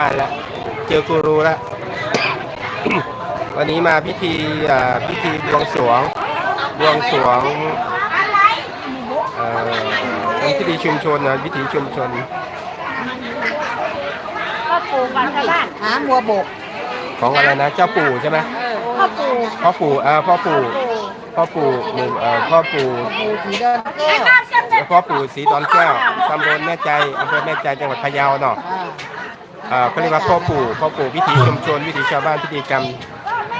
บ้านแล้วเจอกูรูแล้ว วันนี้มาพิธีอ่าพิธีบวงสรวงบวงสรวงเอ่อเป็นพิธีชุมชนนะพิธีชุมชนพ่อปู่ก่อนชาวบ้านหาบัวบก ของอะไรนะ เจ้าปู่ใช่ไหมพ่อปู่พ่อปู่เอ่อพ่อปู่พ่อปู่หมู่เอ่อพ่อปู่ปูผีเดินแก้วแล้วพ่อปู่ศรีดอนแก้วตำบลแม่ใจอำเภอแม่ใจจังหวัดพะเยาเนาะ อ่าอ่าเขาเรียกว่าพ่อปู่พ่อปู่พิธีชุมชนวิถีชาวบ้านพิธีกรรม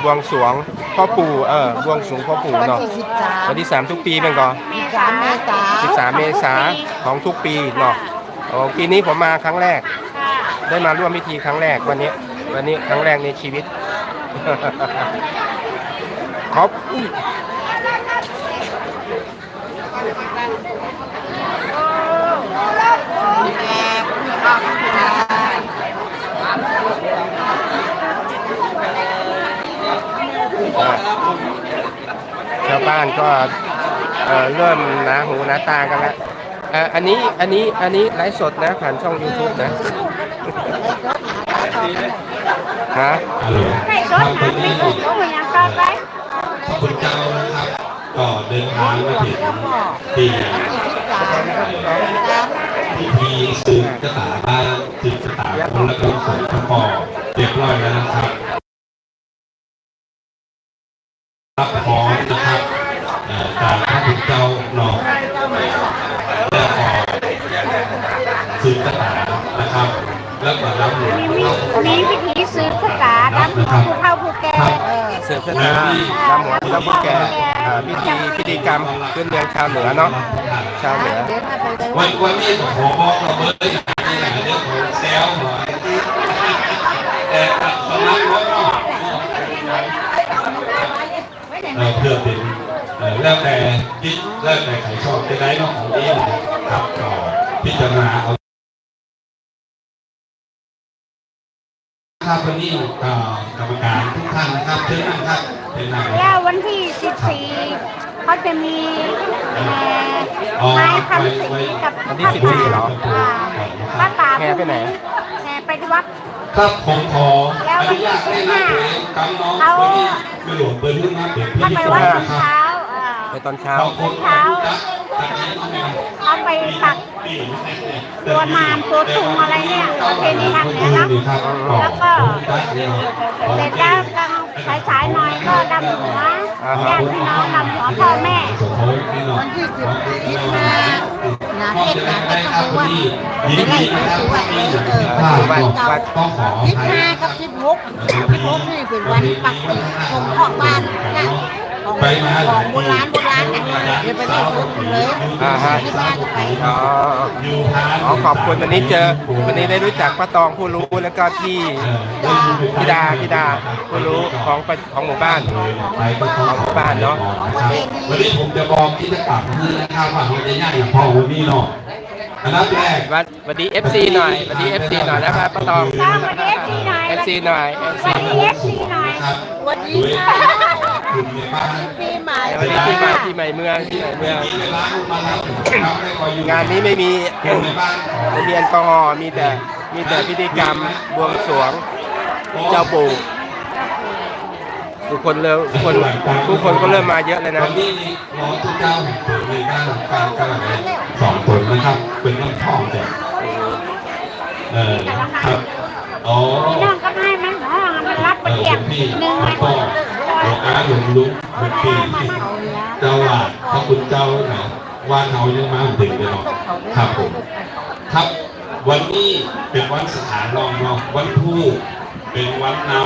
บวงสรวงพ่อปู่เออบวงสรวงพ่อปู่วันเนาะที่สิบสามวันที่สามทุกปีเป็นก่อนสิบสามเมษาสิบสามเมษาของทุกปีเนาะโอ้ปีนี้ผมมาครั้งแรกค่ะได้มาร่วมพิธีครั้งแรกวันนี้ วันนี้ครั้งแรกในชีวิต ขอบอ่า ชาวบ้านก็เริ่มหนาหูหนาตากันแล้วอันนี้อันนี้อันนี้ไลฟ์สดนะผ่านช่อง YouTube นะฮะให้รถหาไม่ถูกก็เหมือนยังต่อไปคุณเจ้านะครับก็เดินทางมาถึงที่พิธีสืบชะตาบ้านสืบชะตาคนและก็สงฆ์พระปอเรียบร้อยแล้วนะครับ รับพร้อมนะครับจากพระคุณเจ้าหนอกแล้วก็สืบชะตานะครับ แล้วก็รับหลวงมีพิธีซื้อขกาดำผู้เฒ่าผู้แก่เสือชะตานำหัวแล้วผู้แก่พิธีพิธีกรรมพื้นเมืองชาวเหนือเนาะชาวเหนือวันวันนี้ขอบอกเราเบอร์นี่นะเดี๋ยวผมแซวหน่อยแต่สำนักรถเนาะเออเพื่อเป็นเออ แล้วแต่ยิดแล้วแต่ใครชอบจะได้เนาะของนี้ครับก็พิจารณาเอาครับวันนี้ก็กรรมการทุกท่านนะครับเชิญนั่งครับเชิญนั่งแล้ววันที่14เขาจะมีแห่ไม้คำสีกับวันที่14เหรออ่าป้าตาแห่ไปไหนแห่ไปที่วัดครับผมขออนุญาตให้นำตัวเองกำน้องคนที่ไม่หลวมเบอร์ที่มาเป็นถ้าพี่ไปสุวัดภาตพอนครับเช้าอ่า ไปตอนเช้าบางคนก็รู้จักแต่นี้ไม่รู้เอาไปตักตัวมารตัวตุงอะไรเนี่ยประเพณีทางเหนือเนาะแล้วก็เสร็จแล้วกลางสายๆหน่อยก็ดำหัวญาติพี่น้องดำหัวพ่อแม่วันที่สิบสิบห้านาเทศนาเทศเขาว่ายินดีนะครับที่เออวัดวัดวัดต้องขอสิบให้ห้ากับสิบหกสิบหกนี่เป็นวันปักปีของพ่อบ้านนะของ ไปมาของโบราณโบราณนะเดี๋ยวไปเล่นรถเลยอ่าฮะสิบห้าก็ไปอ๋ออ๋อขอบคุณวันนี้เจอ วันนี้ได้รู้จักป้าตองผู้รู้แล้วก็พี่พี่ดาพี่ดาผู้รู้ของของหมู่บ้านของหมู่บ้านเนาะวันนี้ผมจะบอกที่จะกลับคือนะครับว่ามันจะยากอย่างพ่อวันนี้เนาะอันดับแรกวัดสวัสดี FC หน่อยวัสดี FC หน่อยนะครับป้าตองวัสดี FC หน่อย FC หน่อย FC สวัสดีหน่อยครับวันนี้ด้วยค่ะ คุณในบ้านปีใหม่วันนี้ที่ใหม่ที่ใหม่เมืองที่ใหม่เมือง งานนี้ไม่มีไม่มีแอลกอฮอล์มีแต่มีแต่พิธีกรรมบวงสรวงเจ้าปู่ทุกคนเริ่มทุกคนทุกคนก็เริ่มมาเยอะเลยนะนี่ร้อนทุกเจ้าแห่งเปิดในบ้านการกำลังสองคนนะครับ เป็นน้ำทองแต่เออครับอ๋อพี่น้องก็ให้มันหมอมันรับไปเออเทียบหนึ่งแล้ เลวยก็หลวงอาหลวงลุงเป็นพี่เจ้าว่าพระคุณเจ้าเนาะว่าเขายังมาถึงเลยเนาะครับผมครับวันนี้เป็นวันสถานรองเนาะวันพูเป็นวันเนา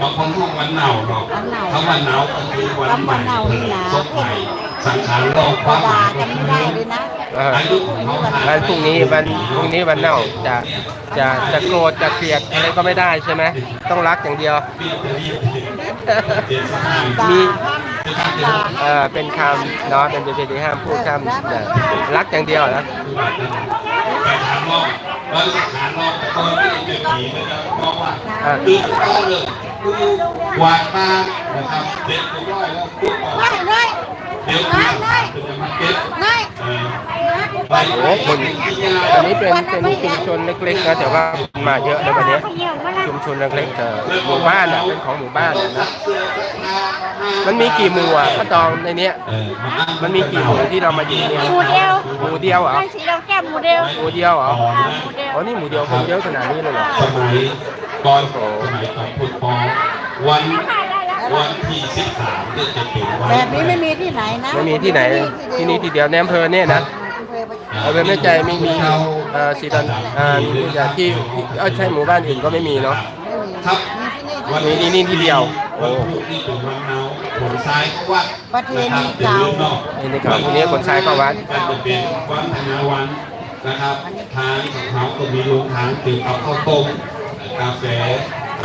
บางคนเรียกวันเนาเนาะถ้าวันเนาก็คือวันใหม่เกิดสดใหม่สังขารรองความหด่ามายกันไม่ได้เลยนะเอออายุของเขาวันพรุ่งนี้วันพรุ่งนี้วันเน่าจะจะจะโกรธจะเกลียดอะไรก็ไม่ได้ใช่ไหมต้องรักอย่างเดียว มีเออเป็นคำเนาะเป็นประเพณีห้ามพูดคำเอ่อรักอย่างเดียวนะแต่ถามว่าวันสังขารรองก็ไม่ได้เป็นผีนะครับเพราะว่าเออคือเข้าเลยกวาดมานะครับเด็ดไปย่อยแล้วปุ๊บออก ไม่โอ้คนอันนี้เป็นเป็นชุมชนเล็กๆนะแต่ว่ามาเยอะเลยวันนี้ชุมชนเล็กๆแต่หมู่บ้านอะเป็นของหมู่บ้านนะมันมีกี่หมู่อะป้าตองในเนี้ยมันมีกี่หมู่ที่เรามายืนเนี่ยหมูเดียวหมู่เดียวเหรอสีเราแก้มหมูเดียวหมู่เดียวเหรออ๋อนี่หมู่เดียวคนเยอะขนาดนี้เลยเหรอสมัยก่อนสมัยก่อนพุทธปองวัน วันที่สิบสามก็จะเป็นวันแบบนี้ไม่มีที่ไหนนะไม่มีที่ไหนที่นี่ที่เดียวในอำเภอเนี่ยนะเอาเป็นแม่ใจไม่มีเอ่อสีดันอ่ามีอย่างที่ที่เอ้ยใช่หมู่บ้านอื่นก็ไม่มีเนาะครับมีนี่นี่ที่เดียววันพุธนี่เป็นวันเนาผลซ้ายวัดประเพนะคณีรับเป็นเก่าเรื่องนอกนี่ในครับทีนี้คนซ้ายเข้าวัดก็จะเป็นวันธนาวันนะครับทางของเขาก็มีโรงทานเป็นกับข้าวต้มกาแฟ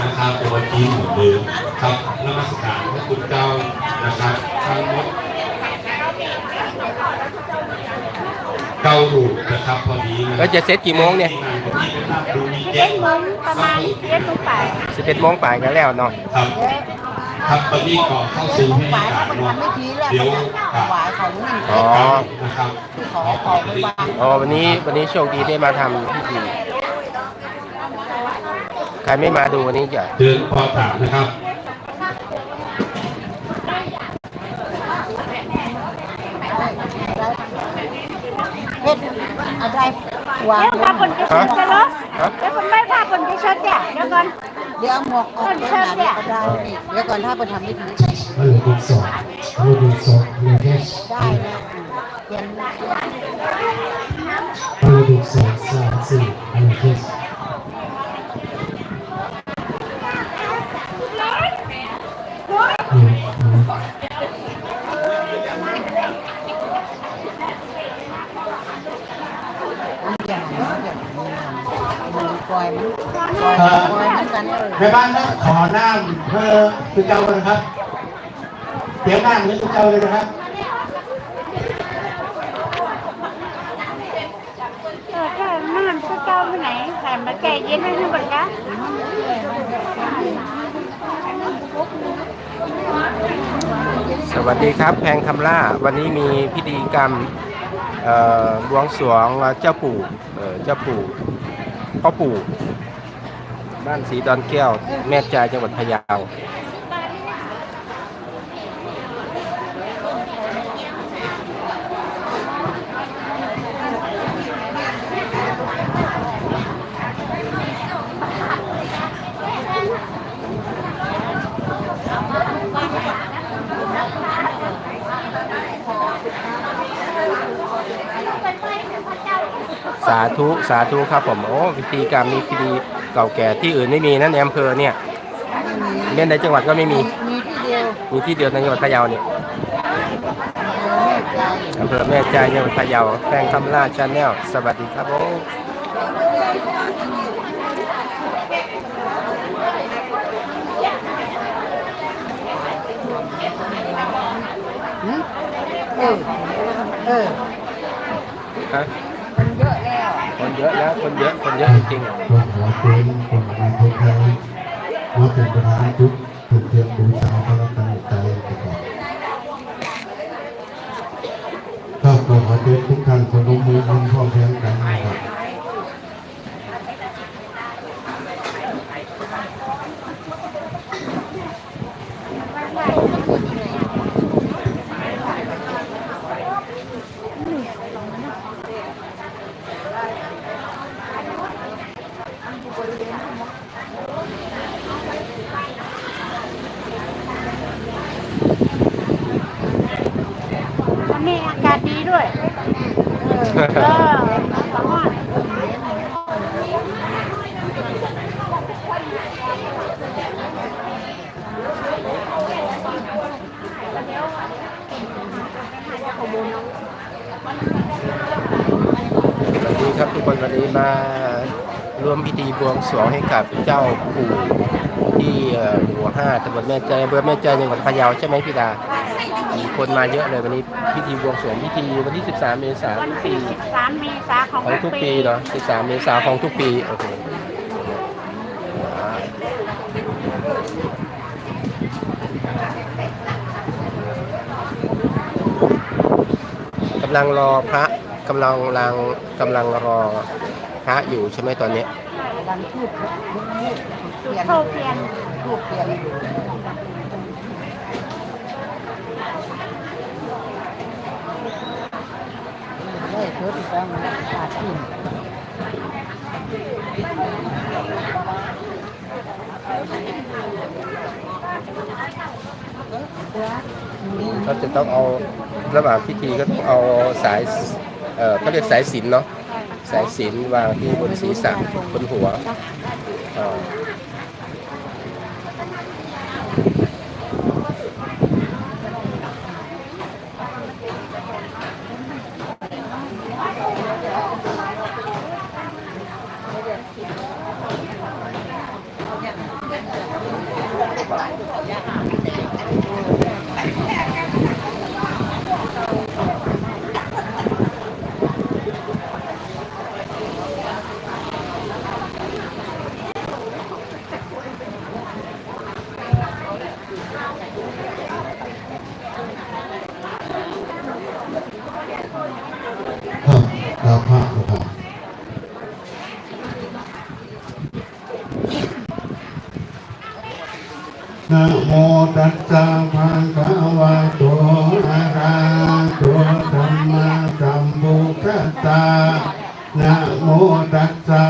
นะครับตัวจีนเหมือนเดิมครับนมัสการพระคุณเจ้านะครับทั้งหมดเก้ารูปนะครับพอดีนะแล้วจะเสร็จกี่โมงเนี่ยที่เป็นภาพดูมีเจ็เจ็ดดโมงประมาณเจ็ดโมงแปดสิบเอ็ดโมงป่ายกันแล้วเนาะครับครับตอนนี้ก่อนเข้าสู่ต้องพิหธีวายกาเขารเป็นเนาะทำไม่ทีแล้วเดี๋ยวถวายของนั่นอ๋อนะครับขอของไปวางอ๋อวันนี้วันนี้โชคดีได้มาทำพิธี ใครไม่มาดูวันนี้จะเดินพอถามนะครับเพชรอะไรวางเดี๋ยวพาคนจะชดจะลบเดี๋ยวผมไม่พาคนจะชดเนี่ยเดี๋ยวก่อนเดี๋ยวเอาหมวกออกเดี๋ยวหนาเดี๋ยวได้เดี๋ยวก่อนถ้าไปทำพิธีฮัลโหลดูสองฮัลโหลดูสองเลเดสได้นะเขียน ล่อยมันปล่อยปล่อยมันกันเออแม่บ้านนะขอน้ำเพื่อตุเจ้าเลยนะครับเตรียมน้ำให้ตุเจ้าเลยนะครับเออถ้ามันจะเจ้าไปไหนใส่มาแก่เย็นให้ให้หมดนะสวัสดีครับแพงคำล่า วันนี้มีพิธีกรรมเอ่อบวงสรวงเจ้าปู่เอ่อเจ้าปู่ พ่อปู่ บ้านสีดอนแก้ว แม่ใจจังหวัดพะเยา ธุสาธุครับผมโอ้พิธีกรรมนี้พิธีเก่าแก่ที่อื่นไม่มีนั่นในอำเภอเนี่ยเล่นในจังหวัดก็ไม่มีมีที่เดียวมีที่เดียวในจังหวัดพะเยาเนี่ยแม่ใจอำเภอแม่ใจจังหวัดพะเยาแพงคำล่าชาแนลสวัสดีครับผมเออเออ เยอะแล้วคนเยอะคนเยอะจริงคนเป็นคนมีทุกข์ใจว่าเป็นประธานทุกถูกเทียมบูชาพระรัตนตรัยไปก่อนก็ขอขอเชิญทุกท่านคนลงมือร่วมพ่อเพียงกันนะครับวันนี้อากาศดีด้วย เออเออสามารถ ๆสวัสดีครับทุกคนวันนี้มาร่วมพิธีบวง สรวงให้กับเจ้าปู่ที่เอ่อหมู่ห้าตำบลแม่ใจอำเภอแม่ใจจังหวัดพะเยาใช่ไหมพี่ดามีคนมาเยอะเลยวันนี้พิธีบวงสรวงพิธีวันที่ 13 เมษายนวันทุกปีที่13เมษาของของทุกปีเนาะ13 เมษายนของทุกปีโอเคอ่าำลังรอพระกำลังลังกำลังรอพระอยู่ใช่ไหมตอนนี้ ดันทูบทูบเทียนโทเพียนทูบเทียนเลยเพิ่มอีกแล้วมันขาดขึ้นก็จะต้องเอาระหว่างพิธีก็ต้องเอาสายเอ่อเขาเรียกสายสินเนาะ สายสินวางที่บนศีรษะบนหัวเอ่อ ครับดาวพระนะครับนะโมตัสสะภะคะวะโตอะระหะโตสัมมาสัมพุทธัสสะ นะโมตัสสะ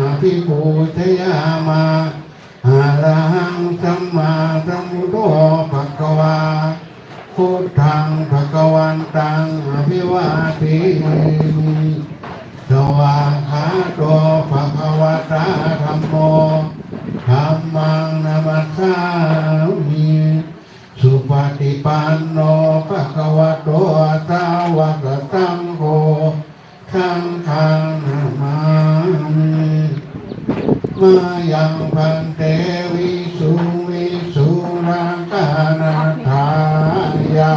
อภิปูชยามะอะระหังสัมมาสัมพุทโธภะคะวาพุทธังภะคะวันตังอภิวาทิสวากขาโตภะคะวะตาธัมโมธัมมังนามัสสามิสุปฏิปันโนภะคะวะโตสาวกสังโฆสังฆังนามามิ ยังพันเตวิสุวิสุรังกานาทายา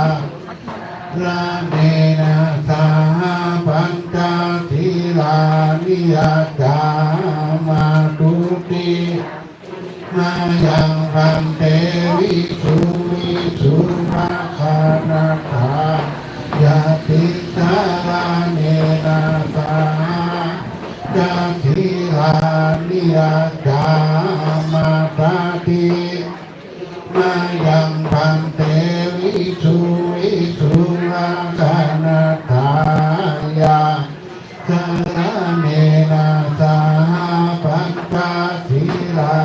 ลาเนนะสาปัญจทิลานิยาจามาตุติมายังพันเตวิสุวิสุรังกานาทายาติสาลาเนนะสายาทิลานิยาจามาตาติมายังพันเตวิสุวิสุราคานาทายาสารเนนาสาปัญจทิลา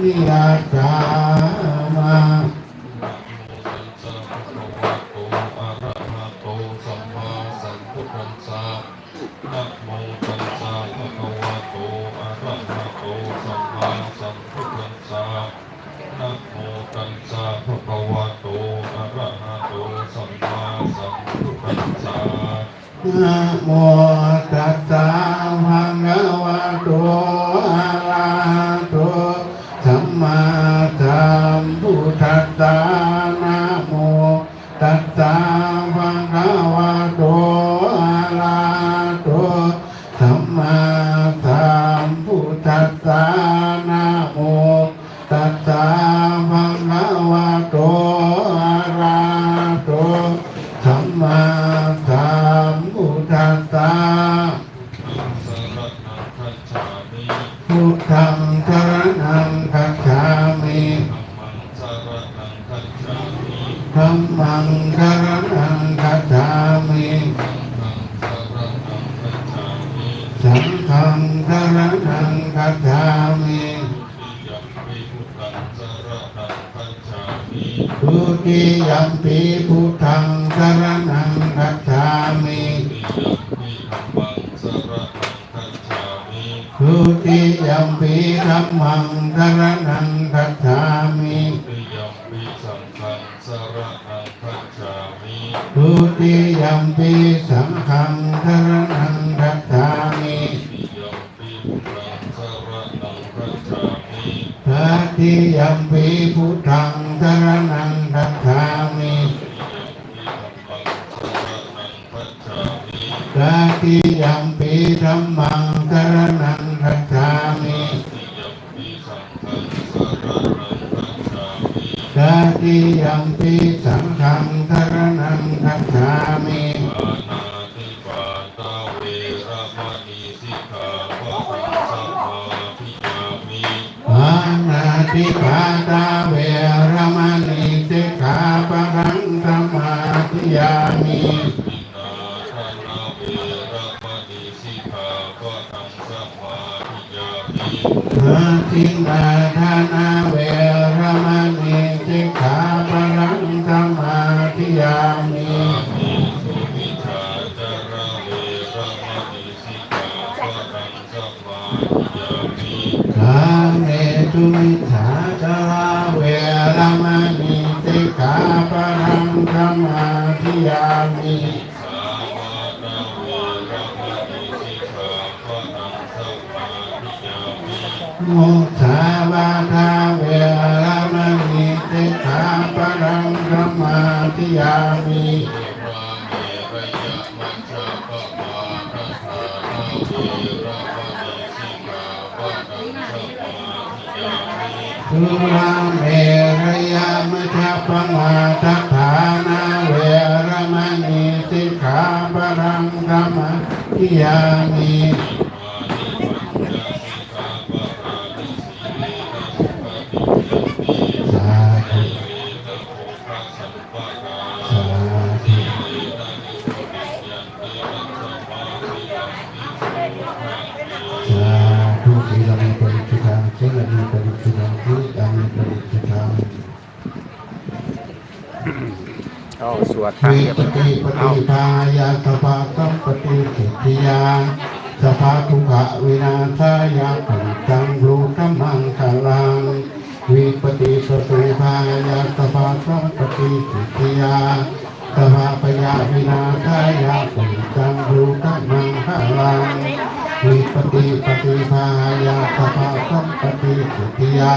นิยาจามา นะโมตัสสะ ทุติยัมปิพุทธังสรณังคัจฉามิทุติยัมปิธัมมังสรมังสรณังคัจฉามิทุติยัมปีสังฆังสรณังคัจฉามิทัตติยัมปีพุทธัง สรนังคัจฉามิทัตติยัมปีธรรมังสรนังคัจฉามิทัตติยัมปีสังฆังสร ทินนาทานา สุราเมรยามชาปังาทัฐานาเวรมณีสิกขาปรังธรรมทิยามี เอาสวดทางเรียบปร้อยฏิปเอาฏิภาญาสภาสัมปติสิทธิยาสภาทุกขวินาศายาปัญจังรูธรรมังคาลังวิปฏิปฏิภาญาสภาสัมปติสิทธิยาสภาปยาวินาศายาปัญจังรูธรรมังคาลังวิปฏิปฏิภาญาสภาสัมปติสิทธิยา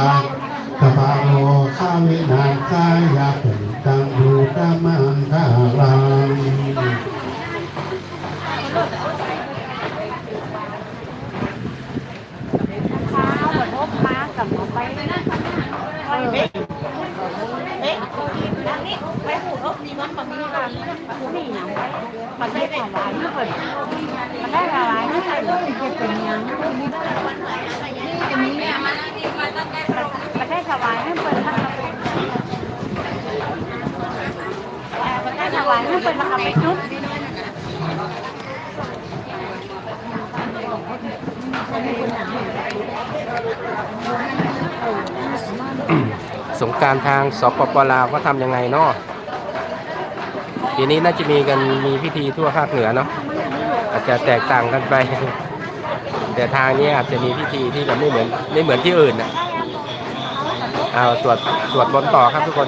สภาโลกาวินาศายาป็น ตังรูตมังคาลังข้าวบดอบมากับเอาไปนะไปเบ๊ะเบ๊ะอันนี้ไปหูอบนี่มันแบบนี้ค่ะนี่อย่างไรมันได้ถวายนี่เปิดมันได้ถวายนี่ใส่ลูกเก็บเป็นยังนี่จะมีเนี่ยมันมันได้ถวายให้เปิดมัน มันได้ถวายให้เปิดมันเอาไปจุดสงการทางสปปลาวก็ทำยังไงเนาะปีนี้น่าจะมีกันมีพิธีทั่วภาคเหนือเนาะอาจจะแตกต่างกันไป แต่ทางนี้อาจจะมีพิธีที่จะไม่เหมือนไม่เหมือนที่อื่นนะเอาสวดสวดบนต์ต่อครับทุกคน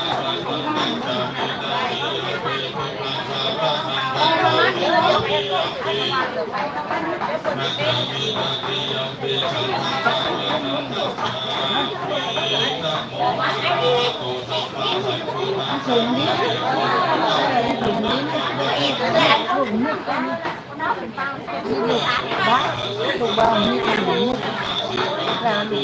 ปจุดนะเดี๋ยวเดี๋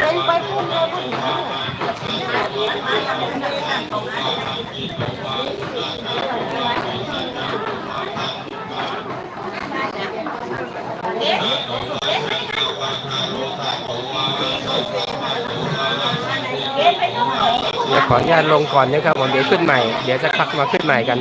เป็นไปพุ่งเลยพุ่งเดี๋ยวขออนุญาตลงก่อนนะครับผมเดี๋ยวขึ้นใหม่ เดี๋ยวสักพักมาขึ้นใหม่กัน